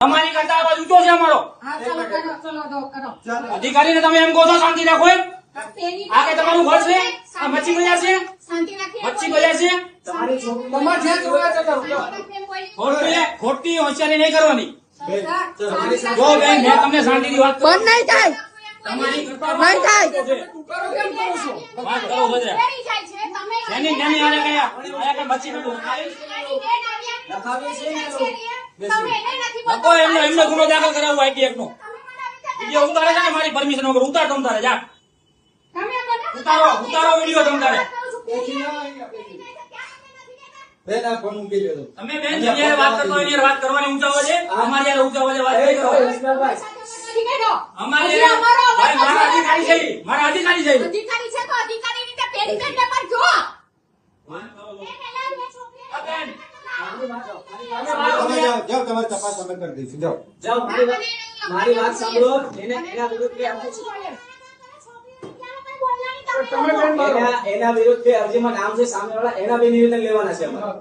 તમારી કરતા અવાજ ઊંચો છે અમારો. હા ચલો કરો ચલો દો કરો. અધિકારીને તમે એમ કહો છો શાંતિ રાખો એમ? આ કે તમારું ઘર છે? આ મચ્છી બજાર છે? મચ્છી બજાર છે. ખોટી ખોટી હોશિયારી નહીં કરવાની. જો બેન મેં તમને વાત બંધ નહીં થાય. તમારી કરતા નહીં થાય. વાત કરો બધા એની નાની આને કયા? આયા મચ્છી નતું લખો એમને એમને ગુનો દાખલ કરાવવો આઈટી નો વીડિયો ઉતારે છે ને મારી પરમિશન વગર ઉતાર તમ તારે જા. ઉતારો ઉતારો વીડિયો તમ તારે. બેન આ ફોન મૂકી દેજો. તમે બેન જગ્યાએ વાત કરતો એની વાત કરવાની ઊંચા છે. અમારી હારે ઊંચા અવાજે વાત નહીં કરો અમારી મારા અધિકારી છે મારા અધિકારી છે અધિકારી છે તો અધિકારી પેલી પેન પેપર જો આ બેન, તમે જાઓ તમારી તપાસ અમે કરી દઈશું જાઓ જાઓ મારી વાત મારી વાત સાંભળો એને એના વિરુદ્ધ બે અરજી એના વિરુદ્ધ બે અરજીમાં નામ છે સામેવાળા એના બે નિવેદન લેવાના છે અમારે